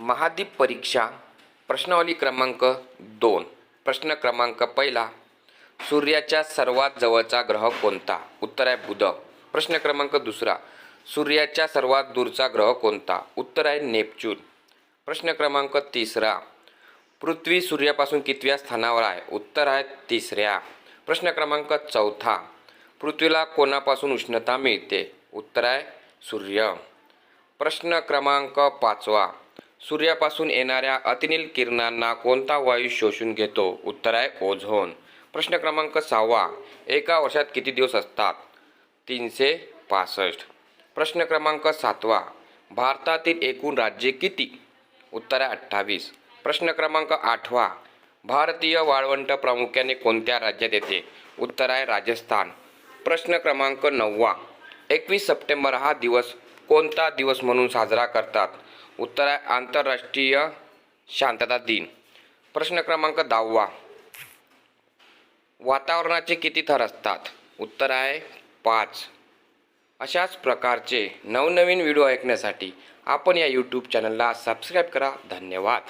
महादीप परीक्षा प्रश्नावली क्रमांक दोन. प्रश्न क्रमांक पहिला सूर्याच्या सर्वात जवळचा ग्रह कोणता? उत्तर आहे बुध. प्रश्न क्रमांक दुसरा सूर्याच्या सर्वात दूरचा ग्रह कोणता? उत्तर आहे नेपच्यून. प्रश्न क्रमांक तिसरा पृथ्वी सूर्यापासून कितव्या स्थानावर आहे? उत्तर आहे तिसऱ्या. प्रश्न क्रमांक चौथा पृथ्वीला कोणापासून उष्णता मिळते? उत्तर आहे सूर्य. प्रश्न क्रमांक पाचवा सूर्यापासून येणाऱ्या अतिनील किरणांना कोणता वायू शोषून घेतो? उत्तर आहे ओझोन. प्रश्न क्रमांक सहावा. एका वर्षात किती दिवस असतात? तीनशे पासष्ट. प्रश्न क्रमांक सातवा. भारतातील एकूण राज्ये किती? उत्तर आहे अठ्ठावीस. प्रश्न क्रमांक आठवा. भारतीय वाळवंट प्रामुख्याने कोणत्या राज्यात येते? उत्तर आहे राजस्थान. प्रश्न क्रमांक नववा. एकवीस सप्टेंबर हा दिवस कोणता दिवस म्हणून साजरा करतात? उत्तर आहे आंतरराष्ट्रीय शांतता दिन. प्रश्न क्रमांक दहावा. वातावरणाचे किती थर असतात? उत्तर आहे पाच. अशाच प्रकारचे नवनवीन व्हिडिओ ऐकण्यासाठी आपण या यूट्यूब चॅनलला सबस्क्राईब करा. धन्यवाद.